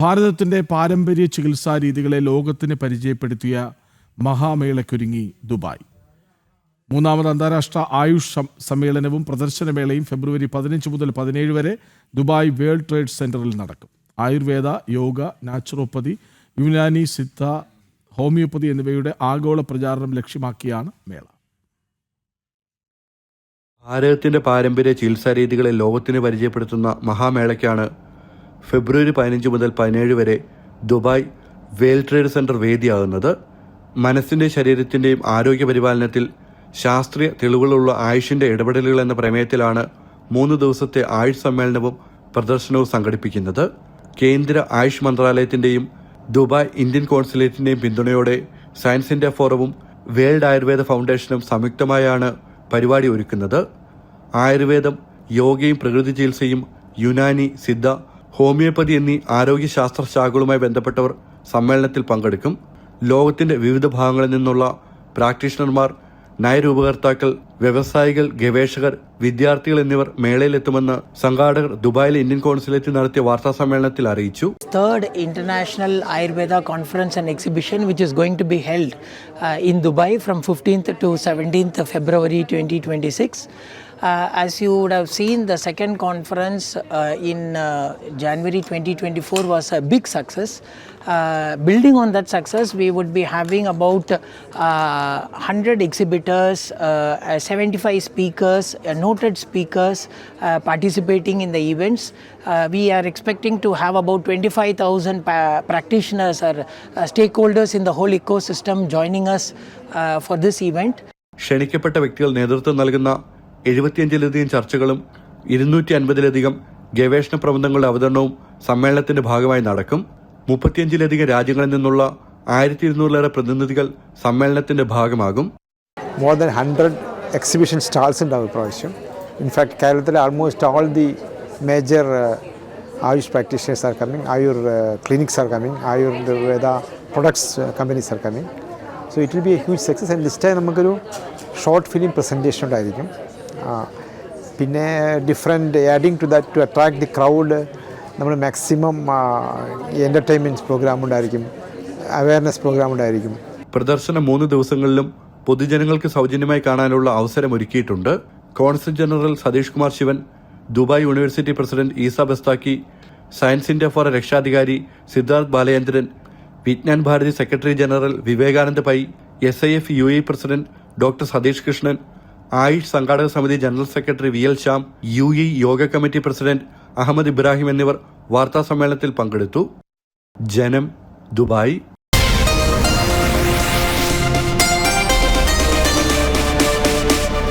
ഭാരതത്തിന്റെ പാരമ്പര്യ ചികിത്സാ രീതികളെ ലോകത്തിന് പരിചയപ്പെടുത്തിയ മഹാമേളയ്ക്കൊരുങ്ങി ദുബായ്. മൂന്നാമത് അന്താരാഷ്ട്ര ആയുഷ് സമ്മേളനവും പ്രദർശനമേളയും ഫെബ്രുവരി പതിനഞ്ച് മുതൽ പതിനേഴ് വരെ ദുബായ് വേൾഡ് ട്രേഡ് സെന്ററിൽ നടക്കും. Ayurveda yoga naturopathy Unani Siddha homeopathy എന്നിവയുടെ ആഗോള പ്രചാരണം ലക്ഷ്യമാക്കിയാണ് മേള. ഭാരതത്തിന്റെ പാരമ്പര്യ ചികിത്സാ രീതികളെ ലോകത്തിന് പരിചയപ്പെടുത്തുന്ന മഹാമേളയ്ക്കാണ് ഫെബ്രുവരി പതിനഞ്ച് മുതൽ പതിനേഴ് വരെ ദുബായ് വേൾഡ് ട്രേഡ് സെന്റർ വേദിയാകുന്നത് മനസ്സിന്റെ ശരീരത്തിന്റെയും ആരോഗ്യ പരിപാലനത്തിൽ ശാസ്ത്രീയ തെളിവുകളുള്ള ആയുഷിന്റെ ഇടപെടലുകൾ എന്ന പ്രമേയത്തിലാണ് മൂന്ന് ദിവസത്തെ ആയുഷ് സമ്മേളനവും പ്രദർശനവും സംഘടിപ്പിക്കുന്നത്. കേന്ദ്ര ആയുഷ് മന്ത്രാലയത്തിന്റെയും ദുബായ് ഇന്ത്യൻ കോൺസുലേറ്റിന്റെയും പിന്തുണയോടെ സയൻസ് ഇന്ത്യ ഫോറവും വേൾഡ് ആയുർവേദ ഫൗണ്ടേഷനും സംയുക്തമായാണ് പരിപാടി ഒരുക്കുന്നത്. ആയുർവേദം യോഗയും പ്രകൃതി ചികിത്സയും യുനാനി സിദ്ധ ഹോമിയോപ്പതി എന്നീ ആരോഗ്യശാസ്ത്ര ശാഖകളുമായി ബന്ധപ്പെട്ടവർ സമ്മേളനത്തിൽ പങ്കെടുക്കും. ലോകത്തിന്റെ വിവിധ ഭാഗങ്ങളിൽ നിന്നുള്ള പ്രാക്ടീഷണർമാർ നയരൂപകർത്താക്കൾ വ്യവസായികൾ ഗവേഷകർ വിദ്യാർത്ഥികൾ എന്നിവർ മേളയിലെത്തുമെന്ന് സംഘാടകർ ദുബായിലെ ഇന്ത്യൻ കോൺസുലേറ്റിൽ നടത്തിയ വാർത്താ സമ്മേളനത്തിൽ അറിയിച്ചു. Third international Ayurveda conference and exhibition which is going to be held in Dubai from from 15th to 17th february 2026 uh, as you would have seen the second conference uh, in uh, january 2024 was a big success uh, building on that success we would be having about uh, 100 exhibitors uh, uh, 75 speakers uh, noted speakers uh, participating in the events uh, we are expecting to have about 25,000 pa- practitioners or uh, stakeholders in the whole ecosystem joining us uh, for this event. ക്ഷണിക്കപ്പെട്ട വ്യക്തികൾ നേതൃത്വം നൽകുന്ന എഴുപത്തിയഞ്ചിലധികം ചർച്ചകളും ഇരുന്നൂറ്റി അൻപതിലധികം ഗവേഷണ പ്രബന്ധങ്ങളുടെ അവതരണവും സമ്മേളനത്തിന്റെ ഭാഗമായി നടക്കും. മുപ്പത്തിയഞ്ചിലധികം രാജ്യങ്ങളിൽ നിന്നുള്ള ആയിരത്തി ഇരുന്നൂറിലേറെ പ്രതിനിധികൾ സമ്മേളനത്തിന്റെ ഭാഗമാകും. More than hundred exhibition stalls ഉണ്ടാവും ഇപ്രാവശ്യം. ഇൻഫാക്ട് കേരളത്തിലെ almost all the major AYUSH practitioners are coming Ayur clinics are coming Ayurveda products companies are coming so it will be a huge success and ലിസ്റ്റായി നമുക്കൊരു short film presentation ഉണ്ടായിരിക്കും. പിന്നെ different adding to that to attract the crowd നമ്മൾ maximum entertainment program ഉണ്ടായിരിക്കും. Awareness program ഉണ്ടായിരിക്കും. പ്രദർശനം മൂന്ന് ദിവസങ്ങളിലും പൊതുജനങ്ങൾക്ക് സൗജന്യമായി കാണാനുള്ള അവസരം ഒരുക്കിയിട്ടുണ്ട്. Consul general Satish Kumar Sivan Dubai university president Eisa Bastaki science India for രക്ഷാധികാരി Siddharth Balachandran Vijnan Bharati secretary general Vivekananda Pai S I F U A president doctor Satish Krishnan AYUSH സംഘാടക സമിതി general secretary V L Shyam U E yoga committee president Ahmed Ibrahim എന്നിവർ വാർത്താ സമ്മേളനത്തിൽ പങ്കെടുത്തു. ജനം Dubai.